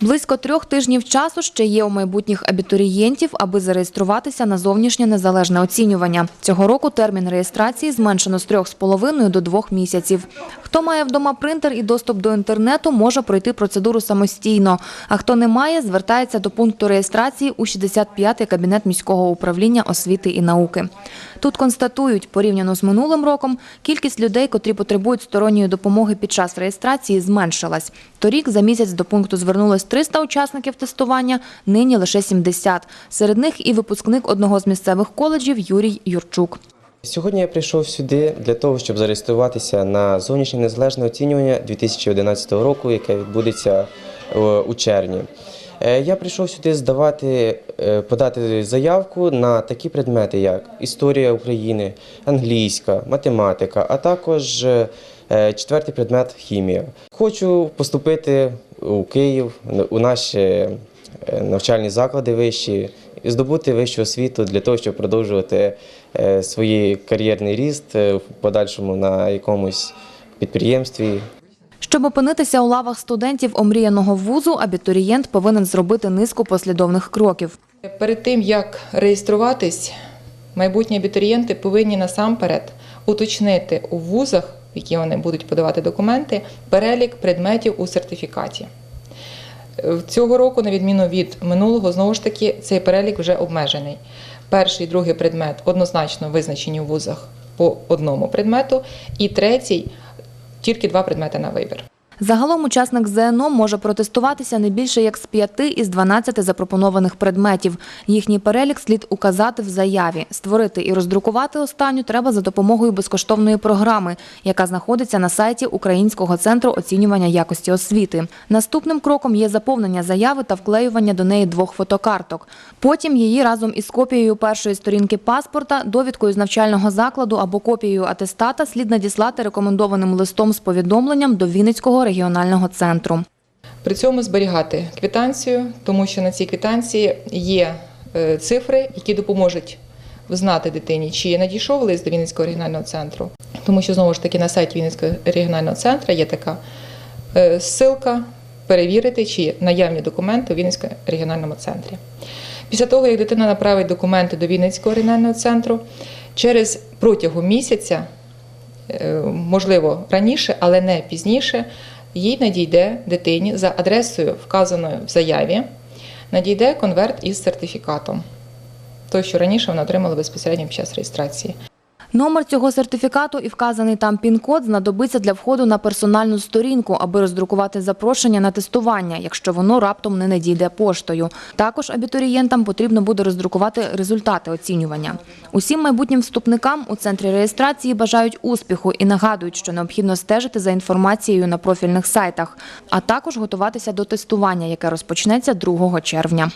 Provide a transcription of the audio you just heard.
Близько трьох тижнів часу ще є у майбутніх абітурієнтів, аби зареєструватися на зовнішнє незалежне оцінювання. Цього року термін реєстрації зменшено з трьох з половиною до двох місяців. Хто має вдома принтер і доступ до інтернету, може пройти процедуру самостійно. А хто не має, звертається до пункту реєстрації у 65-й кабінет міського управління освіти і науки. Тут констатують, порівняно з минулим роком, кількість людей, котрі потребують сторонньої допомоги під час реєстрації, зменшилась. Торік за місяць до пункту звернулось 300 учасників тестування, нині лише 70. Серед них і випускник одного з місцевих коледжів Юрій Юрчук. Сьогодні я прийшов сюди для того, щоб зареєструватися на зовнішнє незалежне оцінювання 2011 року, яке відбудеться е, у червні. Е, Я прийшов сюди здавати, е, подати заявку на такі предмети, як історія України, англійська, математика, а також четвертий предмет хімія. Хочу поступити у Київ у наші е, навчальні заклади вищі і здобути вищу освіту для того, щоб продовжувати е, свій кар'єрний ріст е, в подальшому на якомусь підприємстві. Щоб опинитися у лавах студентів омріяного вузу, абітурієнт повинен зробити низку послідовних кроків. Перед тим як реєструватись, майбутні абітурієнти повинні насамперед уточнити у вузах, які вони будуть подавати документи, перелік предметів у сертифікаті. Е, Цього року, на відміну від минулого, знову ж таки, цей перелік вже обмежений. Перший і другий предмет однозначно визначені в вузах по одному предмету, і третій тільки два предмети на вибір. Загалом учасник ЗНО може протестуватися не більше як з 5 із 12 запропонованих предметів. Їхній перелік слід указати в заяві. Створити і роздрукувати останню треба за допомогою безкоштовної програми, яка знаходиться на сайті Українського центру оцінювання якості освіти. Наступним кроком є заповнення заяви та вклеювання до неї двох фотокарток. Потім її разом із копією першої сторінки паспорта, довідкою з навчального закладу або копією атестата слід надіслати рекомендованим листом з повідомленням до Вінницького регіонального центру. При цьому зберігати квитанцію, тому що на цій квитанції є е, цифри, які допоможуть взнати дитині, чи надійшов лист до Вінницького регіонального центру. Тому що знову ж таки на сайті Вінницького регіонального центру є така е, ссылка перевірити, чи наявні документи у Вінницькому регіональному центрі. Після того, як дитина направить документи до Вінницького регіонального центру, через протягом місяця е, можливо раніше, але не пізніше, їй надійде дитині за адресою, вказаною в заяві, надійде конверт із сертифікатом. Той, що раніше вона отримала безпосередньо під час реєстрації. Номер цього сертифікату і вказаний там пін-код знадобиться для входу на персональну сторінку, аби роздрукувати запрошення на тестування, якщо воно раптом не надійде поштою. Також абітурієнтам потрібно буде роздрукувати результати оцінювання. Усім майбутнім вступникам у центрі реєстрації бажають успіху і нагадують, що необхідно стежити за інформацією на профільних сайтах, а також готуватися до тестування, яке розпочнеться 2 червня.